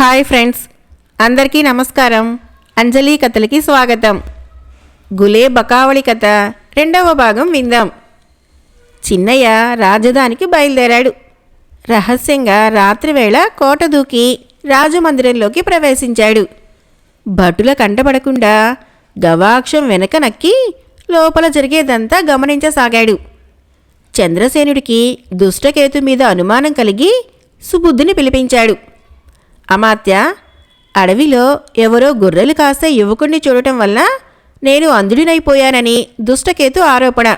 Hi friends అందరికీ నమస్కారం. అంజలి కథలకి స్వాగతం. గులే బకావళి కథ రెండవ భాగం విందాం. చిన్నయ్య రాజధానికి బయలుదేరాడు. రహస్యంగా రాత్రివేళ కోట దూకి రాజమందిరంలోకి ప్రవేశించాడు. భటుల కంటపడకుండా గవాక్షం వెనక నక్కి లోపల జరిగేదంతా గమనించసాగాడు. చంద్రసేనుడికి దుష్టకేతు మీద అనుమానం కలిగి సుబుద్ధిని పిలిపించాడు. అమాత్య అడవిలో ఎవరో గొర్రెలు కాస్త యువకుణ్ణి చూడటం వల్ల నేను అంధుడినైపోయానని దుష్టకేతు ఆరోపణ.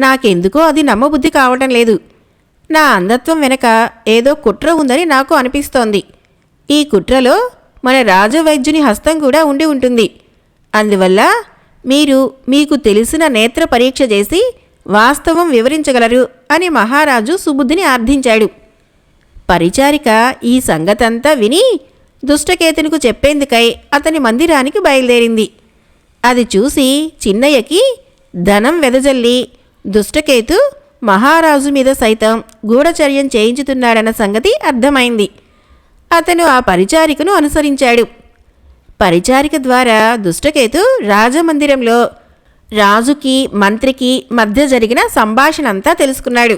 నాకెందుకో అది నమ్మబుద్ధి కావటం లేదు. నా అంధత్వం వెనక ఏదో కుట్ర ఉందని నాకు అనిపిస్తోంది. ఈ కుట్రలో మన రాజవైద్యుని హస్తం కూడా ఉండి ఉంటుంది. అందువల్ల మీరు మీకు తెలిసిన నేత్ర పరీక్ష చేసి వాస్తవం వివరించగలరు అని మహారాజు సుబుద్ధిని ఆర్థించాడు. పరిచారిక ఈ సంగతంతా విని దుష్టకేతునికి చెప్పేందుకై అతని మందిరానికి బయలుదేరింది. అది చూసి చిన్నయ్యకి ధనం వెదజల్లి దుష్టకేతు మహారాజు మీద సైతం గూఢచర్యం చేయించుతున్నాడన్న సంగతి అర్థమైంది. అతను ఆ పరిచారికను అనుసరించాడు. పరిచారిక ద్వారా దుష్టకేతు రాజమందిరంలో రాజుకి మంత్రికి మధ్య జరిగిన సంభాషణ అంతా తెలుసుకున్నాడు.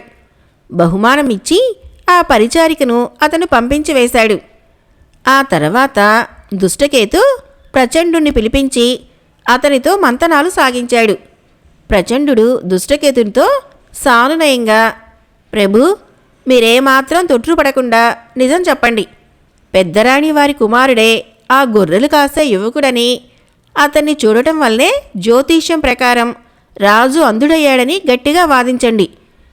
బహుమానం ఇచ్చి ఆ పరిచారికను అతను పంపించి వేశాడు. ఆ తర్వాత దుష్టకేతు ప్రచండుని పిలిపించి అతనితో మంతనాలు సాగించాడు. ప్రచండు దుష్టకేతునితో సానునయంగా ప్రభు మీరేమాత్రం తొట్టుపడకుండా నిజం చెప్పండి. పెద్దరాణి వారి కుమారుడే ఆ గొర్రెలు కాసే యువకుడని అతన్ని చూడటం వల్లే జ్యోతిష్యం ప్రకారం రాజు అంధుడయ్యాడని గట్టిగా వాదించండి.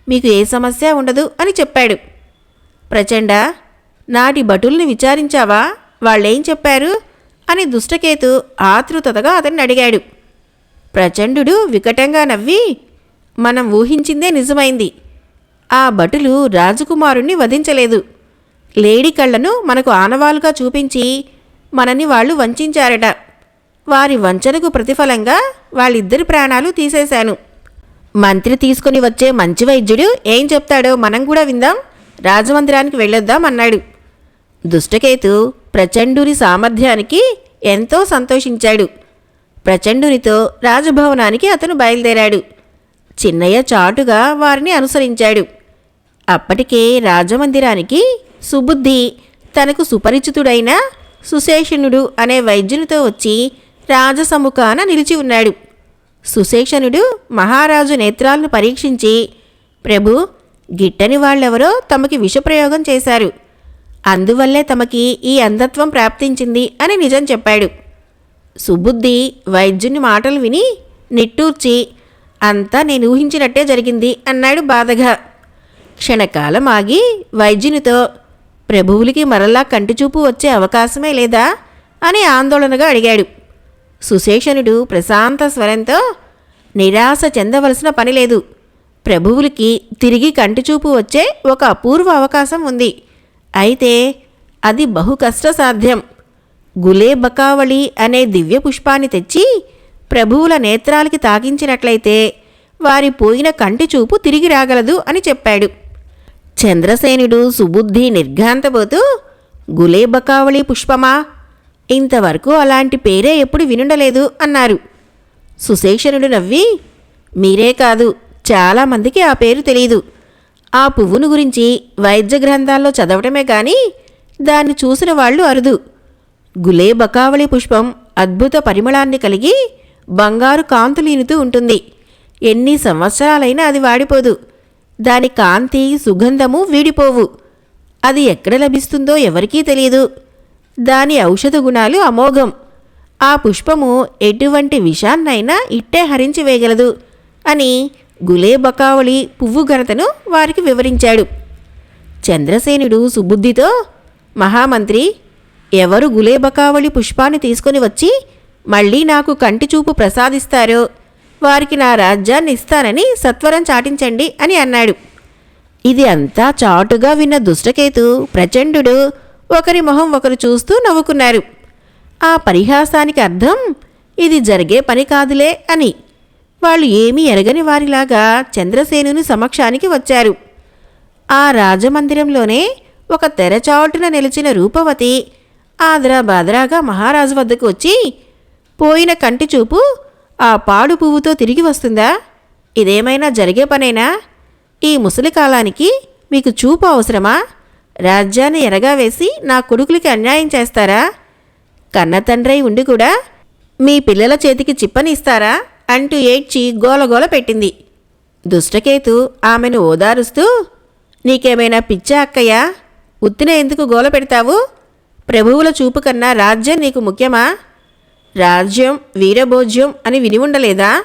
మీకు ఏ సమస్య ఉండదు అని చెప్పాడు. ప్రచండ నాటి భటుల్ని విచారించావా? వాళ్ళేం చెప్పారు? అని దుష్టకేతు ఆతృతగా అతన్ని అడిగాడు. ప్రచండు వికటంగా నవ్వి మనం ఊహించిందే నిజమైంది. ఆ భటులు రాజకుమారుణ్ణి వధించలేదు. లేడీ కళ్ళను మనకు ఆనవాలుగా చూపించి మనని వాళ్ళు వంచారట. వారి వంచనకు ప్రతిఫలంగా వాళ్ళిద్దరి ప్రాణాలు తీసేశాను. మంత్రి తీసుకుని వచ్చే మంచి వైద్యుడు ఏం చెప్తాడో మనం కూడా విందాం. రాజమందిరానికి వెళ్ళొద్దాం అన్నాడు. దుష్టకేతు ప్రచండుని సామర్థ్యానికి ఎంతో సంతోషించాడు. ప్రచండునితో రాజభవనానికి అతను బయలుదేరాడు. చిన్నయ్య చాటుగా వారిని అనుసరించాడు. అప్పటికే రాజమందిరానికి సుబుద్ధి తనకు సుపరిచితుడైన సుశేషణుడు అనే వైద్యునితో వచ్చి రాజసముఖాన నిలిచి ఉన్నాడు. సుశేషణుడు మహారాజు నేత్రాలను పరీక్షించి ప్రభు గిట్టని వాళ్ళెవరో తమకి విషప్రయోగం చేశారు. అందువల్లే తమకి ఈ అంధత్వం ప్రాప్తించింది అని నిజం చెప్పాడు. సుబుద్ధి వైద్యుని మాటలు విని నిట్టూర్చి అంతా నేను ఊహించినట్టే జరిగింది అన్నాడు బాధగా. క్షణకాలం ఆగి వైద్యునితో ప్రభువులకి మరలా కంటిచూపు వచ్చే అవకాశమే లేదా? అని ఆందోళనగా అడిగాడు. సుశేషనుడు ప్రశాంత స్వరంతో నిరాశ చెందవలసిన పని లేదు. ప్రభువులకి తిరిగి కంటిచూపు వచ్చే ఒక అపూర్వ అవకాశం ఉంది. అయితే అది బహు కష్టసాధ్యం. గులే బకావళి అనే దివ్య పుష్పాన్ని తెచ్చి ప్రభువుల నేత్రాలకి తాకించినట్లయితే వారి పోయిన కంటి చూపు తిరిగి రాగలదు అని చెప్పాడు. చంద్రసేనుడు సుబుద్ధి నిర్ఘాంతపోతూ గులే బకావళి పుష్పమా? ఇంతవరకు అలాంటి పేరే ఎప్పుడు వినుండలేదు అన్నారు. సుశేషణుడు నవ్వి మీరే కాదు. చాలామందికి ఆ పేరు తెలియదు ఆ పువ్వును గురించి వైద్య గ్రంథాల్లో చదవటమే కానీ దాన్ని చూసిన వాళ్ళు అరుదు. గులే బకావళి పుష్పం అద్భుత పరిమళాన్ని కలిగి బంగారు కాంతులీనుతూ ఉంటుంది. ఎన్ని సంవత్సరాలైనా అది వాడిపోదు. దాని కాంతి సుగంధము వీడిపోవు. అది ఎక్కడ లభిస్తుందో ఎవరికీ తెలియదు దాని ఔషధ గుణాలు అమోఘం. ఆ పుష్పము ఎటువంటి విషాన్నైనా ఇట్టే హరించి వేయగలదు అని గులేబకావళి పువ్వు ఘనతను వారికి వివరించాడు. చంద్రసేనుడు సుబుద్ధితో మహామంత్రి ఎవరు గులేబకావళి పుష్పాన్ని తీసుకొని వచ్చి మళ్ళీ నాకు కంటి చూపు ప్రసాదిస్తారో వారికి నా రాజ్యాన్ని ఇస్తానని సత్వరం చాటించండి అని అన్నాడు. ఇది అంతా చాటుగా విన్న దుష్టకేతు ప్రచండు ఒకరి మొహం ఒకరు చూస్తూ నవ్వుకున్నారు. ఆ పరిహాసానికి అర్థం ఇది జరిగే పని కాదులే అని వాళ్ళు ఏమీ ఎరగని వారిలాగా చంద్రసేనుని సమక్షానికి వచ్చారు. ఆ రాజమందిరంలోనే ఒక తెరచాటున నిలిచిన రూపవతి ఆదరా బాదరాగా మహారాజు వద్దకు వచ్చి పోయిన కంటి చూపు ఆ పాడు పువ్వుతో తిరిగి వస్తుందా? ఇదేమైనా జరిగే పనేనా? ఈ ముసలి కాలానికి మీకు చూపు అవసరమా? రాజ్యాన్ని ఎరగా వేసి నా కొడుకులకి అన్యాయం చేస్తారా? కన్న తండ్రై ఉండి కూడా మీ పిల్లల చేతికి చిప్పనిస్తారా? అంటూ ఏడ్చి గోలగోల పెట్టింది. దుష్టకేతు ఆమెను ఓదారుస్తూ నీకేమైనా పిచ్చా అక్కయ్యా? ఉత్తిన ఎందుకు గోల పెడతావు? ప్రభువుల చూపు కన్నా రాజ్యం నీకు ముఖ్యమా? రాజ్యం వీరభోజ్యం అని విని ఉండలేదా?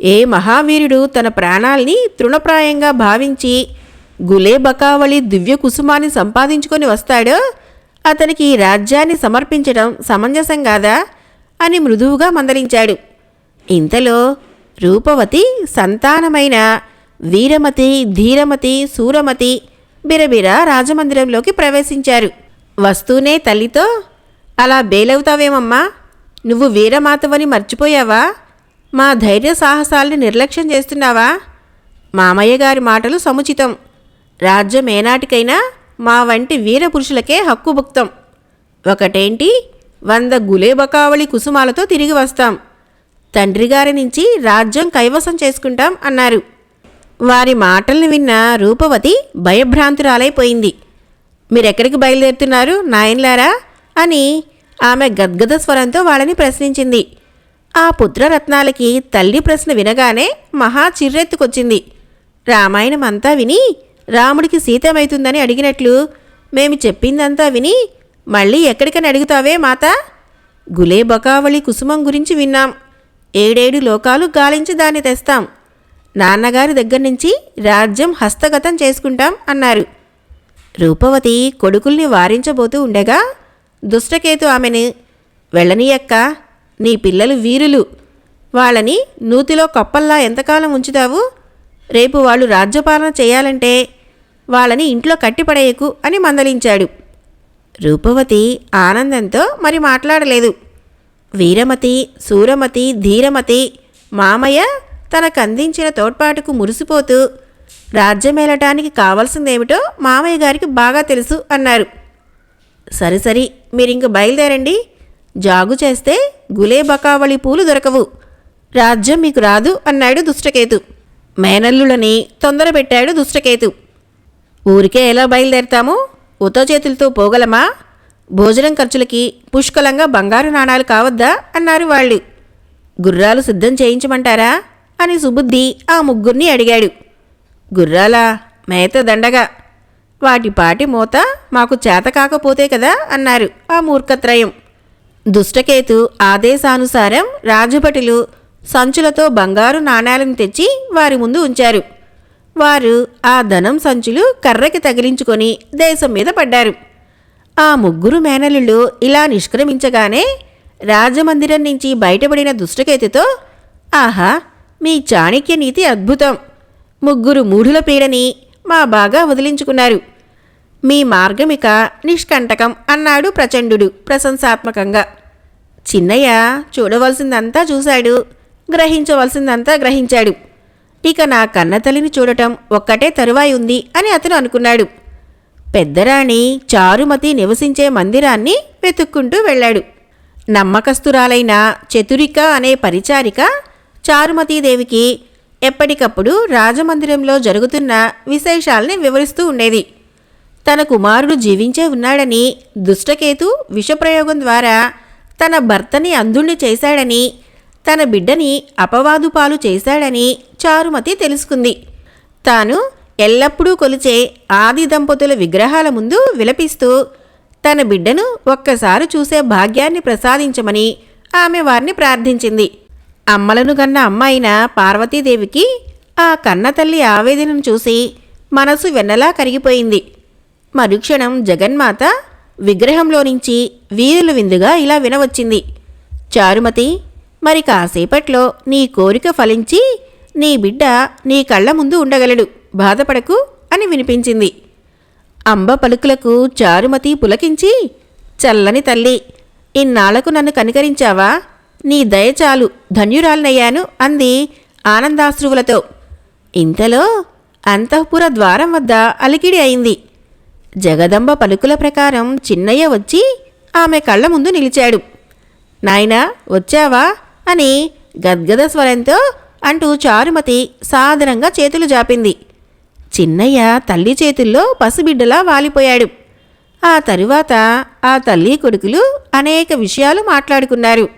ఏ మహావీరుడు తన ప్రాణాల్ని తృణప్రాయంగా భావించి గులే బకావళి దివ్య కుసుమాన్ని సంపాదించుకొని వస్తాడో? అతనికి ఈ రాజ్యాన్ని సమర్పించడం సమంజసం కాదా? అని మృదువుగా మందలించాడు. ఇంతలో రూపవతి సంతానమైన వీరమతి ధీరమతి సూరమతి బిరబిర రాజమందిరంలోకి ప్రవేశించారు. వస్తూనే తల్లితో అలా బేలవుతావేమమ్మా? నువ్వు వీరమాతవని మర్చిపోయావా? మా ధైర్య సాహసాల్ని నిర్లక్ష్యం చేస్తున్నావా మామయ్య గారి మాటలు సముచితం. రాజ్యం ఏనాటికైనా మా వంటి వీరపురుషులకే హక్కుభుక్తం. ఒకటేంటి? వంద గులేబకావళి కుసుమాలతో తిరిగి వస్తాం. తండ్రి గారి నుంచి రాజ్యం కైవసం చేసుకుంటాం అన్నారు. వారి మాటల్ని విన్న రూపవతి భయభ్రాంతురాలైపోయింది. మీరెక్కడికి బయలుదేరుతున్నారు నాయన్లారా? అని ఆమె గద్గద స్వరంతో వాళ్ళని ప్రశ్నించింది. ఆ పుత్రరత్నాలకి తల్లి ప్రశ్న వినగానే మహా చిర్రెత్తుకొచ్చింది. రామాయణం అంతా విని రాముడికి సీతమైతుందని అడిగినట్లు మేము చెప్పిందంతా విని మళ్ళీ ఎక్కడికని అడుగుతావే మాత? గులే బకావళి కుసుమం గురించి విన్నాం. ఏడేడు లోకాలు గాలించి దాన్ని తెస్తాం. నాన్నగారి దగ్గర నుంచి రాజ్యం హస్తగతం చేసుకుంటాం అన్నారు. రూపవతి కొడుకుల్ని వారించబోతూ ఉండగా దుష్టకేతు ఆమెను వెళ్ళనీయక్క నీ పిల్లలు వీరులు వాళ్ళని నూతిలో కప్పల్లా ఎంతకాలం ఉంచుతావు? రేపు వాళ్ళు రాజ్యపాలన చేయాలంటే వాళ్ళని ఇంట్లో కట్టిపడేయకు అని మందలించాడు. రూపవతి ఆనందంతో మరి మాట్లాడలేదు. వీరమతి సూరమతి ధీరమతి మామయ్య తనకు అందించిన తోడ్పాటుకు మురిసిపోతూ రాజ్యమేలటానికి కావాల్సిందేమిటో మామయ్య గారికి బాగా తెలుసు అన్నారు. సరి సరి మీరింక బయలుదేరండి. జాగు చేస్తే గులే బకావళి పూలు దొరకవు. రాజ్యం మీకు రాదు అన్నాడు దుష్టకేతు. మేనల్లులని తొందర పెట్టాడు దుష్టకేతు. ఊరికే ఎలా బయలుదేరతాము? ఉతో చేతులతో పోగలమా? భోజనం ఖర్చులకి పుష్కలంగా బంగారు నాణాలు కావద్దా? అన్నారు వాళ్ళు. గుర్రాలు సిద్ధం చేయించమంటారా? అని సుబుద్ధి ఆ ముగ్గురిని అడిగాడు. గుర్రాలా? మేత దండగా. వాటి పాటి మూత మాకు చేత కాకపోతే కదా? అన్నారు ఆ మూర్ఖత్రయం. దుష్టకేతు ఆదేశానుసారం రాజభటులు సంచులతో బంగారు నాణాలను తెచ్చి వారి ముందు ఉంచారు. వారు ఆ ధనం సంచులు కర్రకి తగిలించుకొని దేశం మీద పడ్డారు. ఆ ముగ్గురు మేనలుళ్ళు ఇలా నిష్క్రమించగానే రాజమందిరం నుంచి బయటపడిన దుష్టకేతితో ఆహా మీ చాణక్య నీతి అద్భుతం. ముగ్గురు మూఢుల పీడని మా బాగా వదిలించుకున్నారు. మీ మార్గమిక నిష్కంటకం అన్నాడు ప్రచండు ప్రశంసాత్మకంగా. చిన్నయ్య చూడవలసిందంతా చూశాడు గ్రహించవలసిందంతా గ్రహించాడు. ఇక నా కన్నతల్లిని చూడటం ఒక్కటే తరువాయి ఉంది అని అతను అనుకున్నాడు. పెద్దరాణి చారుమతి నివసించే మందిరాన్ని వెతుక్కుంటూ వెళ్ళాడు. నమ్మకస్తురాలైన చతురిక అనే పరిచారిక చారుమతీదేవికి ఎప్పటికప్పుడు రాజమందిరంలో జరుగుతున్న విశేషాల్ని వివరిస్తూ ఉండేది. తన కుమారుడు జీవించే ఉన్నాడని దుష్టకేతు విషప్రయోగం ద్వారా తన భర్తని అంధుణ్ణి చేశాడని తన బిడ్డని అపవాదు పాలు చేశాడని చారుమతి తెలుసుకుంది. తాను ఎల్లప్పుడూ కొలిచే ఆది దంపతుల విగ్రహాల ముందు విలపిస్తూ తన బిడ్డను ఒక్కసారి చూసే భాగ్యాన్ని ప్రసాదించమని ఆమె వారిని ప్రార్థించింది. అమ్మలను కన్న అమ్మాయిన పార్వతీదేవికి ఆ కన్నతల్లి ఆవేదనను చూసి మనసు వెన్నలా కరిగిపోయింది. మరుక్షణం జగన్మాత విగ్రహంలో నుంచి వీరులు విందుగా ఇలా వినవచ్చింది. చారుమతి మరి కాసేపట్లో నీ కోరిక ఫలించి నీ బిడ్డ నీ కళ్ళ ముందు ఉండగలడు. బాధపడకు అని వినిపించింది. అంబ పలుకులకు చారుమతి పులకించి చల్లని తల్లి ఇన్నాళ్ళకు నన్ను కనికరించావా? నీ దయ చాలు ధన్యురాలనయ్యాను అంది ఆనందాశ్రువులతో. ఇంతలో అంతఃపుర ద్వారం వద్ద అలికిడి అయింది. జగదంబ పలుకుల ప్రకారం చిన్నయ్య వచ్చి ఆమె కళ్ళ ముందు నిలిచాడు. నాయనా వచ్చావా? అని గద్గద స్వరంతో అంటూ చారుమతి సాదరంగా చేతులు జాపింది. చిన్నయ్య తల్లి చేతుల్లో పసిబిడ్డలా వాలిపోయాడు. ఆ తరువాత ఆ తల్లి కొడుకులు అనేక విషయాలు మాట్లాడుకున్నారు.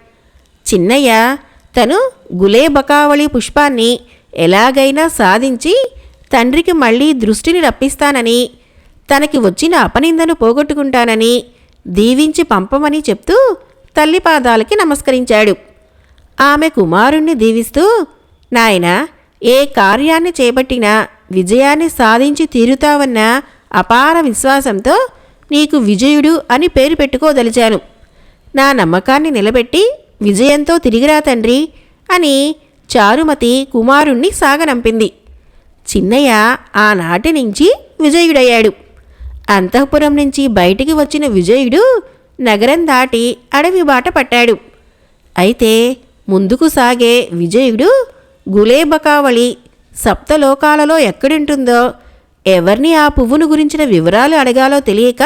చిన్నయ్య తను గులేబకావళి పుష్పాన్ని ఎలాగైనా సాధించి తండ్రికి మళ్ళీ దృష్టిని రప్పిస్తానని తనకి వచ్చిన అపనిందను పోగొట్టుకుంటానని దీవించి పంపమని చెప్తూ తల్లి పాదాలకి నమస్కరించాడు. ఆమె కుమారుణ్ణి దీవిస్తూ నాయనా ఏ కార్యాన్ని చేపట్టినా విజయాన్ని సాధించి తీరుతావన్న అపార విశ్వాసంతో నీకు విజయుడు అని పేరు పెట్టుకోదలిచాను. నా నమ్మకాన్ని నిలబెట్టి విజయంతో తిరిగిరా తండ్రి అని చారుమతి కుమారుణ్ణి సాగనంపింది. చిన్నయ్య ఆనాటి నుంచి విజయుడయ్యాడు. అంతఃపురం నుంచి బయటికి వచ్చిన విజయుడు నగరం దాటి అడవి బాట పట్టాడు. అయితే ముందుకు సాగే విజయుడు గులేబకావళి సప్తలోకాలలో ఎక్కడుంటుందో ఎవరిని ఆ పువ్వును గురించిన వివరాలు అడగాలో తెలియక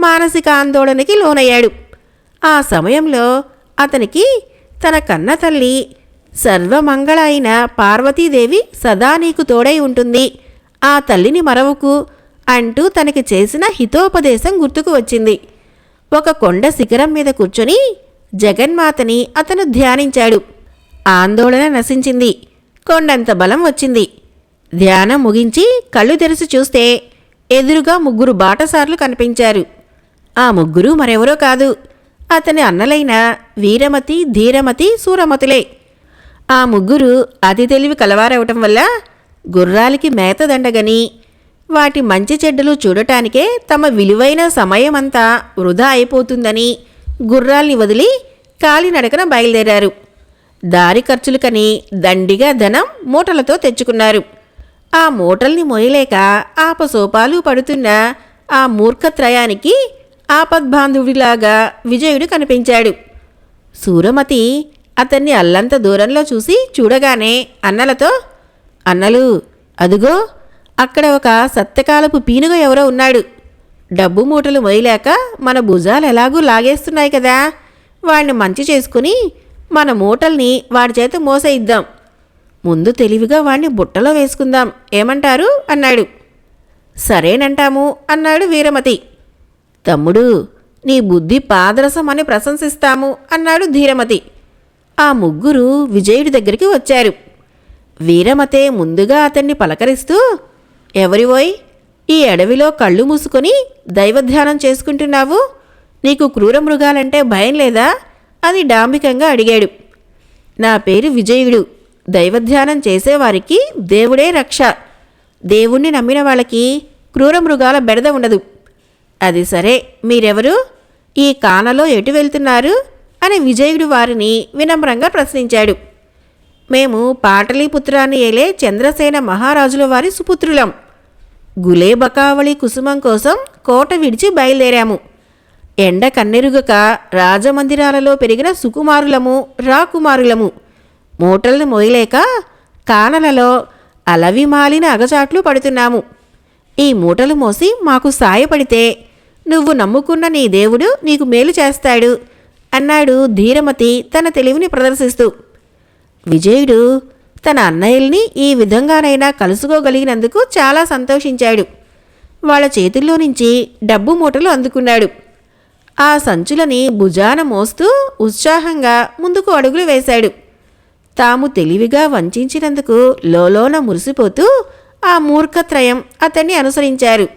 మానసిక ఆందోళనకి లోనయ్యాడు. ఆ సమయంలో అతనికి తన కన్న తల్లి సర్వమంగళ అయిన పార్వతీదేవి సదా నీకు తోడై ఉంటుంది. ఆ తల్లిని మరవకు అంటూ తనకి చేసిన హితోపదేశం గుర్తుకు వచ్చింది. ఒక కొండ శిఖరం మీద కూర్చొని జగన్మాతని అతను ధ్యానించాడు. ఆందోళన నశించింది. కొండంత బలం వచ్చింది ధ్యానం ముగించి కళ్ళు తెరిచి చూస్తే ఎదురుగా ముగ్గురు బాటసార్లు కనిపించారు ఆ ముగ్గురు మరెవరో కాదు అతని అన్నలైన వీరమతి ధీరమతి సూరమతులే ఆ ముగ్గురు అతి తెలివి కలవారవటం వల్ల గుర్రాలకి మేత దండగని వాటి మంచి చెడ్డలు చూడటానికే తమ విలువైన సమయమంతా వృధా అయిపోతుందని గుర్రాల్ని వదిలి కాలినడకన బయలుదేరారు దారి ఖర్చులకని దండిగా ధనం మూటలతో తెచ్చుకున్నారు. ఆ మూటల్ని మొయలేక ఆపసోపాలు పడుతున్న ఆ మూర్ఖత్రయానికి ఆపద్బాంధుడిలాగా విజయుడు కనిపించాడు. సూరమతి అతన్ని అల్లంత దూరంలో చూసి చూడగానే అన్నలతో అన్నలు అదుగో అక్కడ ఒక సత్యకాలపు పీనుగ ఎవరో ఉన్నాడు. డబ్బు మూటలు మొయలేక మన భుజాలు ఎలాగూ లాగేస్తున్నాయి కదా. వాణ్ణి మంచి చేసుకుని మన మూటల్ని వాడి చేత మోసయిద్దాం. ముందు తెలివిగా వాణ్ణి బుట్టలో వేసుకుందాం. ఏమంటారు? అన్నాడు. సరేనంటాము అన్నాడు వీరమతి. తమ్ముడు నీ బుద్ధి పాదరసం అని ప్రశంసిస్తాము అన్నాడు ధీరమతి. ఆ ముగ్గురు విజయుడి దగ్గరికి వచ్చారు. వీరమతే ముందుగా అతన్ని పలకరిస్తూ ఎవరివోయ్ ఈ అడవిలో కళ్ళు మూసుకొని దైవధ్యానం చేసుకుంటున్నావు? నీకు క్రూర మృగాలంటే భయం లేదా? అని డాంబికంగా అడిగాడు. నా పేరు విజయుడు. దైవధ్యానం చేసేవారికి దేవుడే రక్ష. దేవుణ్ణి నమ్మిన వాళ్ళకి క్రూర మృగాల బెడద ఉండదు. అది సరే మీరెవరు? ఈ కానలో ఎటు వెళ్తున్నారు? అని విజయుడు వారిని వినమ్రంగా ప్రశ్నించాడు. మేము పాటలీపుత్రాన్ని ఏలే చంద్రసేన మహారాజుల వారి సుపుత్రులం. గులేబకావళి కుసుమం కోసం కోట విడిచి బయలుదేరాము. ఎండ కన్నెరుగక రాజమందిరాలలో పెరిగిన సుకుమారులము రాకుమారులము. మూటలను మోయలేక కానలలో అలవిమాలిన అగచాట్లు పడుతున్నాము. ఈ మూటలు మోసి మాకు సాయపడితే నువ్వు నమ్ముకున్న నీ దేవుడు నీకు మేలు చేస్తాడు అన్నాడు ధీరమతి తన తెలివిని ప్రదర్శిస్తూ. విజయుడు తన అన్నయ్యల్ని ఈ విధంగానైనా కలుసుకోగలిగినందుకు చాలా సంతోషించాడు. వాళ్ళ చేతుల్లో నుంచి డబ్బు మూటలు అందుకున్నాడు. ఆ సంచులని భుజాన మోస్తూ ఉత్సాహంగా ముందుకు అడుగులు వేశాడు. తాము తెలివిగా వంచినందుకు లోలోన మురిసిపోతూ ఆ మూర్ఖత్రయం అతన్ని అనుసరించారు.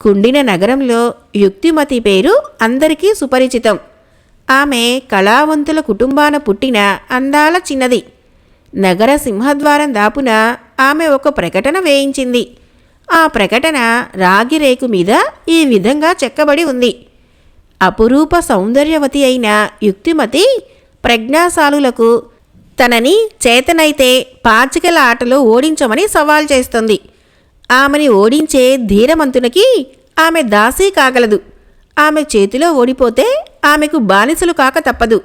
కుండిన నగరంలో యుక్తిమతి పేరు అందరికీ సుపరిచితం. ఆమె కళావంతుల కుటుంబాన పుట్టిన అందాల చిన్నది. నగర సింహద్వారం దాపున ఆమె ఒక ప్రకటన వేయించింది. ఆ ప్రకటన రాగి రేకు మీద ఈ విధంగా చెక్కబడి ఉంది. అపురూప సౌందర్యవతి అయిన యుక్తిమతి ప్రజ్ఞాశాలులకు తనని చేతనైతే పాచికల ఆటలో ఓడించమని సవాల్ చేస్తుంది. ఆమెని ఓడించే ధీరమంతునికి ఆమె దాసీ కాగలదు. ఆమె చేతిలో ఓడిపోతే ఆమెకు బానిసలు కాక తప్పదు.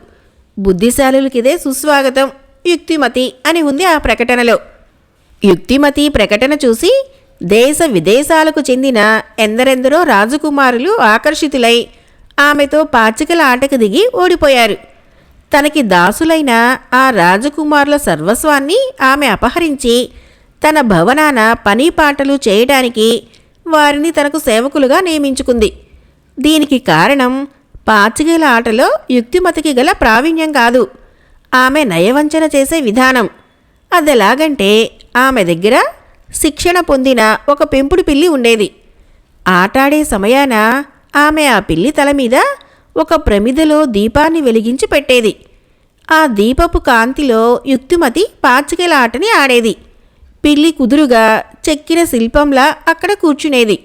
బుద్ధిశాలులకిదే సుస్వాగతం యుక్తిమతి అని ఉంది ఆ ప్రకటనలో. యుక్తిమతి ప్రకటన చూసి దేశ విదేశాలకు చెందిన ఎందరెందరో రాజకుమారులు ఆకర్షితులై ఆమెతో పాచికల ఆటకు దిగి ఓడిపోయారు. తనకి దాసులైన ఆ రాజకుమారుల సర్వస్వాన్ని ఆమె అపహరించి తన భవనాన పని పాటలు చేయడానికి వారిని తనకు సేవకులుగా నియమించుకుంది. దీనికి కారణం పాచికల ఆటలో యుక్తిమతికి గల ప్రావీణ్యం కాదు. ఆమె నయవంచన చేసే విధానం. అదెలాగంటే ఆమె దగ్గర శిక్షణ పొందిన ఒక పెంపుడు పిల్లి ఉండేది. ఆటాడే సమయాన ఆమె ఆ పిల్లి తల మీద ఒక ప్రమిదలో దీపాన్ని వెలిగించి పెట్టేది. ఆ దీపపు కాంతిలో యుక్తిమతి పాచికల ఆటని ఆడేది. పిల్లి కుదురుగా చెక్కిన శిల్పంలా అక్కడ కూర్చునేది.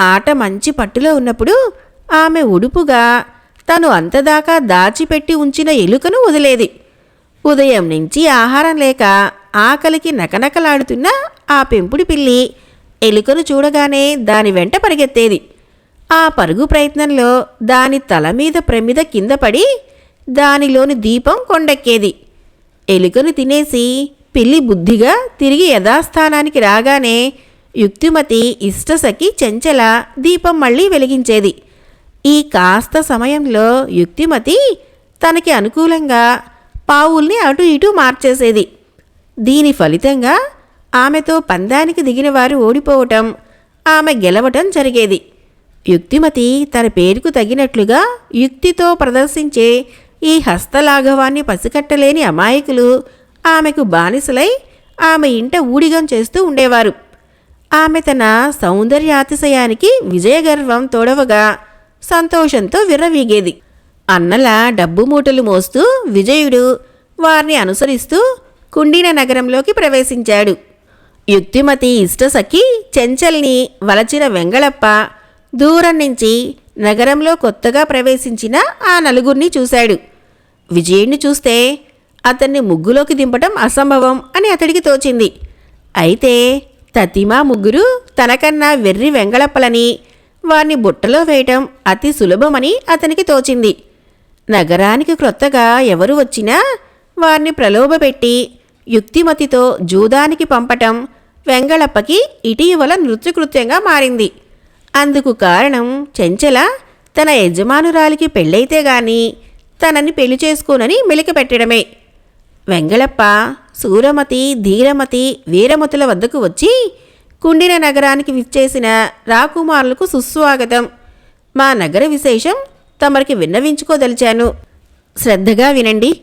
ఆట మంచి పట్టులో ఉన్నప్పుడు ఆమె ఉడుపుగా తను అంతదాకా దాచిపెట్టి ఉంచిన ఎలుకను వదిలేది. ఉదయం నుంచి ఆహారం లేక ఆకలికి నకనకలాడుతున్న ఆ పెంపుడు పిల్లి ఎలుకను చూడగానే దాని వెంట పరిగెత్తేది. ఆ పరుగు ప్రయత్నంలో దాని తల మీద ప్రమిద కింద పడి దానిలోని దీపం కొండెక్కేది. ఎలుకను తినేసి పిల్లి బుద్ధిగా తిరిగి యథాస్థానానికి రాగానే యుక్తిమతి ఇష్టసఖి చెంచల దీపం మళ్ళీ వెలిగించేది. ఈ కాస్త సమయంలో యుక్తిమతి తనకి అనుకూలంగా పావుల్ని అటు ఇటు మార్చేసేది. దీని ఫలితంగా ఆమెతో పందానికి దిగిన వారు ఓడిపోవటం ఆమె గెలవటం జరిగేది. యుక్తిమతి తన పేరుకు తగినట్లుగా యుక్తితో ప్రదర్శించే ఈ హస్తలాఘవాన్ని పసికట్టలేని అమాయకులు ఆమెకు బానిసలై ఆమె ఇంట ఊడిగం చేస్తూ ఉండేవారు. ఆమె తన సౌందర్యాతిశయానికి విజయగర్వం తోడవగా సంతోషంతో విర్రవీగేది. అన్నల డబ్బు మూటలు మోస్తూ విజయుడు వారిని అనుసరిస్తూ కుండిన నగరంలోకి ప్రవేశించాడు. యుక్తిమతి ఇష్టసఖి చెంచల్ని వలచిన వెంగళప్ప దూరం నుంచి నగరంలో కొత్తగా ప్రవేశించిన ఆ నలుగురిని చూశాడు. విజయుణ్ణి చూస్తే అతన్ని ముగ్గులోకి దింపటం అసంభవం అని అతడికి తోచింది. అయితే తతిమా ముగ్గురు తనకన్నా వెర్రి వెంగళప్పలని వారిని బుట్టలో వేయటం అతి సులభమని అతనికి తోచింది. నగరానికి క్రొత్తగా ఎవరు వచ్చినా వారిని ప్రలోభపెట్టి యుక్తిమతితో జూదానికి పంపటం వెంగళప్పకి ఇటీవల నృత్యకృత్యంగా మారింది. అందుకు కారణం చెంచల తన యజమానురాలికి పెళ్ళైతే గాని తనని పెళ్ళి చేసుకోనని మెలిక పెట్టడమే. వెంగళప్ప సూరమతి ధీరమతి వీరమతుల వద్దకు వచ్చి కుండిన నగరానికి విచ్చేసిన రాకుమారులకు సుస్వాగతం. మా నగర విశేషం తమరికి విన్నవించుకోదలిచాను. శ్రద్ధగా వినండి.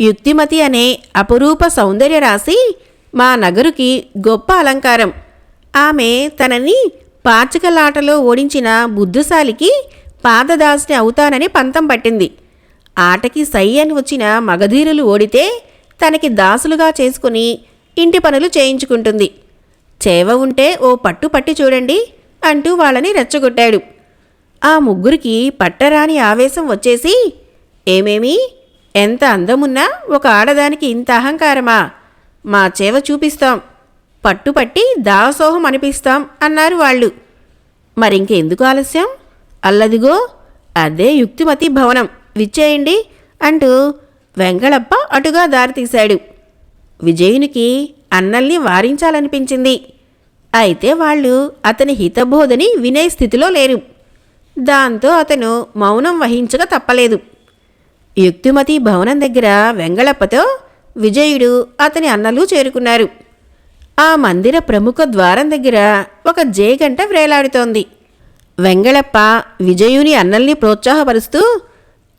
యుక్తిమతి అనే అపురూప సౌందర్య రాశి మా నగరుకి గొప్ప అలంకారం. ఆమె తనని పాచికలాటలో ఓడించిన బుద్ధుశాలికి పాదదాసిని అవుతానని పంతం పట్టింది. ఆటకి సై అని వచ్చిన మగధీరులు ఓడితే తనకి దాసులుగా చేసుకుని ఇంటి పనులు చేయించుకుంటుంది. చేవ ఉంటే ఓ పట్టు పట్టి చూడండి అంటూ వాళ్ళని రెచ్చగొట్టాడు. ఆ ముగ్గురికి పట్టరాని ఆవేశం వచ్చేసి ఏమేమి? ఎంత అందమున్నా ఒక ఆడదానికి ఇంత అహంకారమా? మా చేవ చూపిస్తాం. పట్టుపట్టి దాసోహం అనిపిస్తాం అన్నారు వాళ్ళు. మరింకెందుకు ఆలస్యం? అల్లదిగో అదే యుక్తిమతి భవనం. విచ్చేయండి అంటూ వెంగళప్ప అటుగా దారితీశాడు విజయునికి అన్నల్ని వారించాలనిపించింది. అయితే వాళ్ళు అతని హితబోధని వినే స్థితిలో లేరు. దాంతో అతను మౌనం వహించక తప్పలేదు. యుక్తిమతి భవనం దగ్గర వెంగళప్పతో విజయుడు అతని అన్నలు చేరుకున్నారు. ఆ మందిర ప్రముఖ ద్వారం దగ్గర ఒక జేగంట వ్రేలాడుతోంది వెంగళప్ప విజయుని అన్నల్ని ప్రోత్సాహపరుస్తూ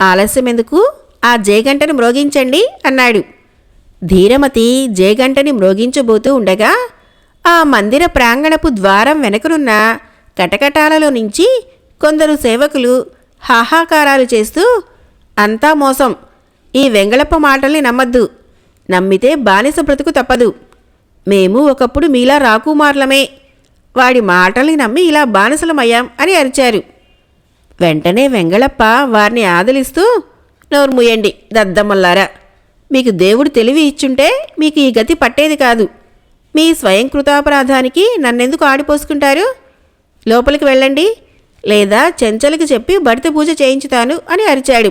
ఆలస్యమెందుకు? ఆ జేగంటను మ్రోగించండి అన్నాడు. ధీరమతి జేగంటని మ్రోగించబోతూ ఉండగా ఆ మందిర ప్రాంగణపు ద్వారం వెనకనున్న కటకటాలలో నుంచి కొందరు సేవకులు హాహాకారాలు చేస్తూ అంతా మోసం. ఈ వెంగళప్ప మాటల్ని నమ్మద్దు. నమ్మితే బానిస బ్రతుకు తప్పదు. మేము ఒకప్పుడు మీలా రాకుమార్లమే. వాడి మాటల్ని నమ్మి ఇలా బానిసలమయ్యాం అని అరిచారు. వెంటనే వెంగళప్ప వారిని ఆదలిస్తూ నోర్ముయండి దద్దమ్మల్లారా. మీకు దేవుడు తెలివి ఇచ్చుంటే మీకు ఈ గతి పట్టేది కాదు. మీ స్వయం కృతాపరాధానికి నన్నెందుకు ఆడిపోసుకుంటారు? లోపలికి వెళ్ళండి. లేదా చెంచలకి చెప్పి బడిత పూజ చేయించుతాను అని అరిచాడు.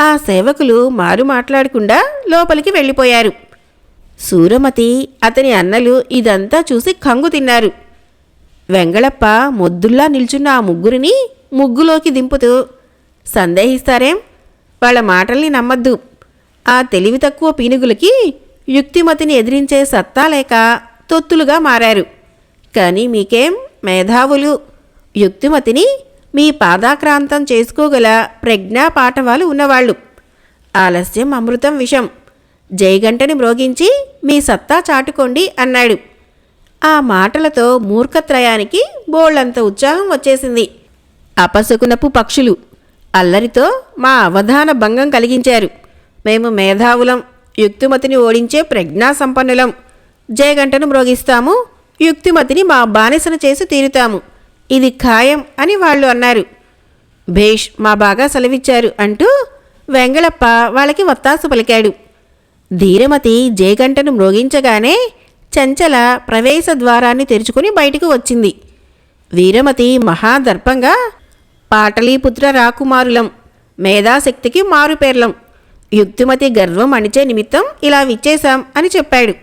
ఆ సేవకులు మారు మాట్లాడకుండా లోపలికి వెళ్ళిపోయారు. సూరమతి అతని అన్నలు ఇదంతా చూసి కంగు తిన్నారు. వెంగళప్ప మొద్దుల్లా నిల్చున్న ఆ ముగ్గురిని ముగ్గులోకి దింపుతూ సందేహిస్తారేం? వాళ్ళ మాటల్ని నమ్మద్దు. ఆ తెలివి తక్కువ పీనుగులకి యుక్తిమతిని ఎదిరించే సత్తా లేక తొత్తులుగా మారారు. కానీ మీకేం మేధావులు? యుక్తిమతిని మీ పాదాక్రాంతం చేసుకోగల ప్రజ్ఞాపాఠవాలు ఉన్నవాళ్ళు. ఆలస్యం అమృతం విషం. జయగంటని మ్రోగించి మీ సత్తా చాటుకోండి అన్నాడు. ఆ మాటలతో మూర్ఖత్రయానికి బోళ్ళంత ఉత్సాహం వచ్చేసింది. అపశకునపు పక్షులు అల్లరితో మా అవధాన భంగం కలిగించారు. మేము మేధావులం యుక్తిమతిని ఓడించే ప్రజ్ఞా సంపన్నులం జయగంటను మ్రోగిస్తాము యుక్తిమతిని మా బానిసను చేసి తీరుతాము. ఇది ఖాయం అని వాళ్ళు అన్నారు. భేష్ మా బాగా సెలవిచ్చారు అంటూ వెంగళప్ప వాళ్ళకి వత్తాసు పలికాడు. ధీరమతి జయగంటను మ్రోగించగానే చంచల ప్రవేశ ద్వారాన్ని తెరుచుకుని బయటకు వచ్చింది. వీరమతి మహాదర్పంగా పాటలీపుత్ర రాకుమారులం మేధాశక్తికి మారుపేర్లం యుక్తిమతి గర్వం అణిచే నిమిత్తం ఇలా విచ్చేశాం అని చెప్పాడు.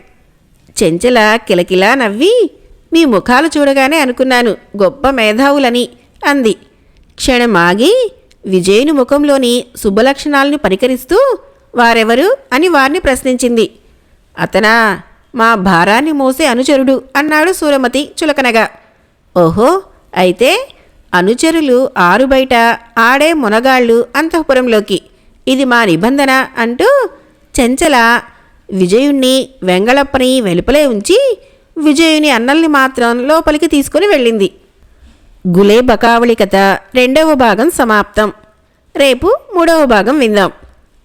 చెంచల కిలకిలా నవ్వి మీ ముఖాలు చూడగానే అనుకున్నాను గొప్ప మేధావులని అంది. క్షణమాగి విజయుని ముఖంలోని శుభలక్షణాలను పరికరిస్తూ వారెవరు అని వారిని ప్రశ్నించింది. అతనా మా భారాన్ని మోసే అనుచరుడు అన్నాడు సూరమతి చులకనగా. ఓహో అయితే అనుచరులు ఆరు బయట ఆడే మునగాళ్ళు అంతఃపురంలోకి. ఇది మా నిబంధన అంటూ చెంచల విజయుణ్ణి వెంగళప్పని వెలుపలే ఉంచి విజయుని అన్నల్ని మాత్రం లోపలికి తీసుకుని వెళ్ళింది. గులే బకావళి కథ రెండవ భాగం సమాప్తం. రేపు మూడవ భాగం విందాం.